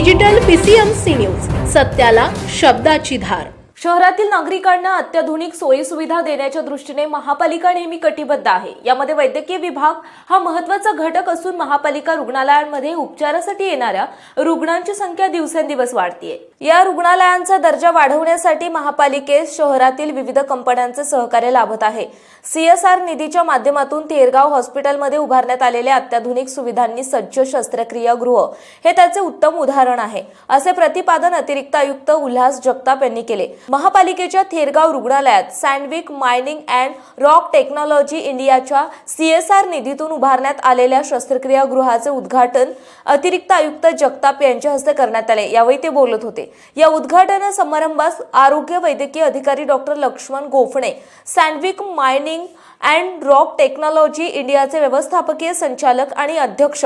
Digital PCMC news सत्याला शब्दाची धार. शहरातील नागरिकांना अत्याधुनिक सोयी सुविधा देण्याच्या दृष्टीने महापालिका नेहमी कटिबद्ध आहे. यामध्ये वैद्यकीय विभाग हा महत्त्वाचा घटक असून महापालिका रुग्णालयांमध्ये उपचारासाठी येणाऱ्या रुग्णांची संख्या दिवसेंदिवस वाढतीये. या रुग्णालयांचा दर्जा वाढवण्यासाठी महापालिकेस शहरातील विविध कंपन्यांचे सहकार्य लाभत आहे. सीएसआर निधीच्या माध्यमातून तेरगाव हॉस्पिटलमध्ये उभारण्यात आलेल्या अत्याधुनिक सुविधांनी सज्ज शस्त्रक्रिया गृह हे त्याचे उत्तम उदाहरण आहे असे प्रतिपादन अतिरिक्त आयुक्त उल्हास जगताप यांनी केले. महापालिकेच्या थेरगाव रुग्णालयात Sandvik mining and rock technology इंडियाच्या सीएसआर निधीतून उभारण्यात आलेल्या शस्त्रक्रिया गृहाचे उद्घाटन अतिरिक्त आयुक्त जगताप यांच्या हस्ते करण्यात आले. यावेळी ते बोलत होते. या उद्घाटन समारंभास आरोग्य वैद्यकीय अधिकारी doctor Laxman Gophane Sandvik mining and rock technology इंडियाचे व्यवस्थापकीय संचालक आणि अध्यक्ष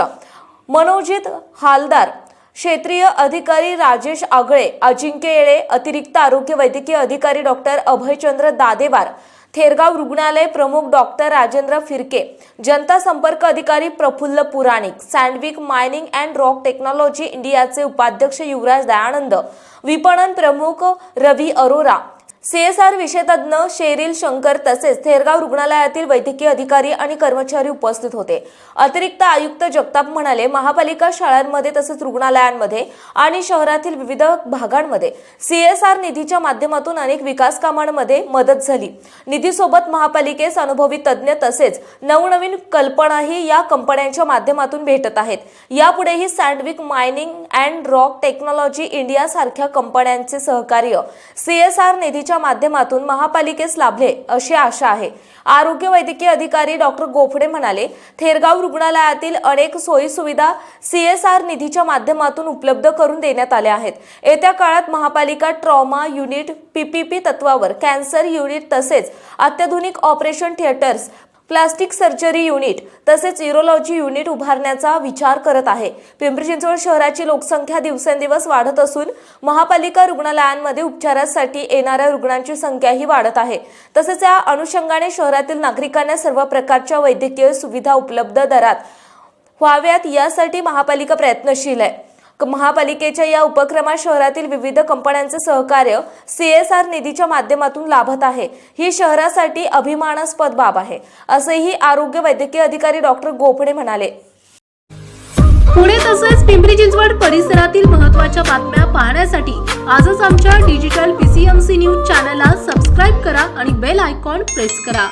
मनोजित हालदार क्षेत्रीय अधिकारी राजेश आगळे अजिंक्य येळे अतिरिक्त आरोग्य वैद्यकीय अधिकारी डॉक्टर अभयचंद्र दादेवार थेरगाव रुग्णालय प्रमुख डॉक्टर राजेंद्र फिरके जनता संपर्क अधिकारी Praful Puranik Sandvik mining and rock technology इंडियाचे उपाध्यक्ष युवराज दयानंद विपणन प्रमुख रवी अरोरा सीएसआर विषयतज्ञ शेरील शंकर तसेच थेरगाव रुग्णालयातील वैद्यकीय अधिकारी आणि कर्मचारी उपस्थित होते. अतिरिक्त आयुक्त जगताप म्हणाले महापालिका शाळांमध्ये तसेच रुग्णालयांमध्ये आणि शहरातील विविध भागांमध्ये सीएसआर निधीच्या माध्यमातून अनेक विकास कामांमध्ये मदत झाली. निधीसोबत महापालिकेस अनुभवी तज्ज्ञ तसेच नवनवीन कल्पनाही या कंपन्यांच्या माध्यमातून भेटत आहेत. यापुढेही Sandvik mining and rock technology India सारख्या कंपन्यांचे सहकार्य सीएसआर निधीच्या माध्यमातून महापालिकेस लाभले अशी आशा आहे. आरोग्य वैद्यकीय अधिकारी डॉक्टर गोफडे म्हणाले थेरगाव रुग्णालयातील अनेक सोयी सुविधा सीएसआर निधीच्या माध्यमातून उपलब्ध करून देण्यात आल्या आहेत. येत्या काळात महापालिका ट्रॉमा युनिट पीपीपी तत्वावर कॅन्सर युनिट तसेच अत्याधुनिक operation theatres plastic surgery unit तसेच युरोलॉजी युनिट उभारण्याचा विचार करत आहे. पिंपरी चिंचवड शहराची लोकसंख्या दिवसेंदिवस वाढत असून महापालिका रुग्णालयांमध्ये उपचारासाठी येणाऱ्या रुग्णांची संख्याही वाढत आहे. तसेच या अनुषंगाने शहरातील नागरिकांना सर्व प्रकारच्या वैद्यकीय सुविधा उपलब्ध दरात व्हाव्यात यासाठी महापालिका प्रयत्नशील आहे. महापालिकेच्या या उपक्रमात शहरातील विविध कंपन्यांचे सहकार्य सीएसआर निधीच्या माध्यमातून लाभत आहे. ही शहरासाठी अभिमानास्पद बाब आहे असेही आरोग्य वैद्यकीय अधिकारी डॉक्टर गोपणे म्हणाले. पुणे तसेच पिंपरी चिंचवड परिसरातील महत्त्वाच्या बातम्या पाहण्यासाठी आजच आमच्या डिजिटल पीसीएमसी न्यूज चॅनलला सबस्क्राईब करा आणि बेल आयकॉन प्रेस करा.